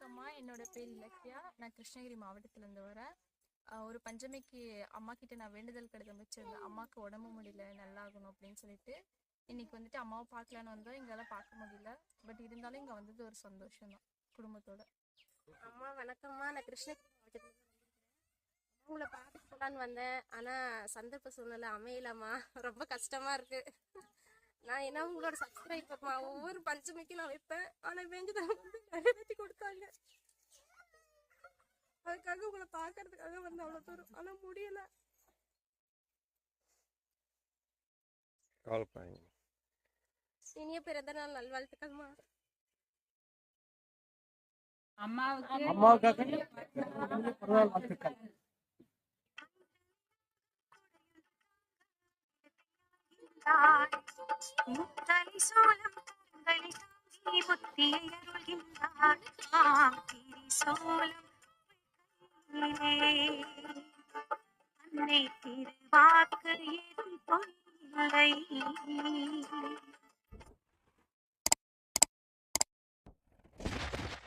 வணக்கம்மா. என்னோட பேர் இலக்கியா. நான் கிருஷ்ணகிரி மாவட்டத்திலேருந்து வரேன். ஒரு பஞ்சமிக்கு அம்மா கிட்ட நான் வேண்டுதல் கடிதம் வச்சிருந்தேன். அம்மாவுக்கு உடம்பு முடியல நல்லாகணும் அப்படின்னு சொல்லிட்டு. இன்னைக்கு வந்துட்டு அம்மாவை பார்க்கலான்னு வந்தோம். எங்களால் பார்க்க முடியல. பட் இருந்தாலும் இங்கே வந்தது ஒரு சந்தோஷம் தான் குடும்பத்தோட. அம்மா வணக்கம்மா. நான் கிருஷ்ணகிரி மாவட்டத்தில் இருந்து வந்திருக்கிறேன் உங்களை பார்த்துட்டு வந்தேன். ஆனால் சந்தர்ப்ப சூழ்நிலை அமையலம்மா. ரொம்ப கஷ்டமா இருக்கு. நான் என்ன உங்களோட சப்ஸ்கிரைபர்மா ஒவ்வொரு பஞ்சமிக்கும் நான் வைப்பேன். ஆனால் வேண்டுதல் வந்து நிறைவேற்றி கொடுத்தா அதுக்காக உங்களை பார்க்கறதுக்காக வந்து அவ்வளோ தூரம். ஆனால் முடியல. இனிய பிறந்த நாள் நல்வாழ்த்துக்கள்மா. அம்மாவுக்கு அம்மாவுக்காக முத்தலை தாங்கி புத்தியை ஆம் अन्ने तेरे वाक ये कोई लई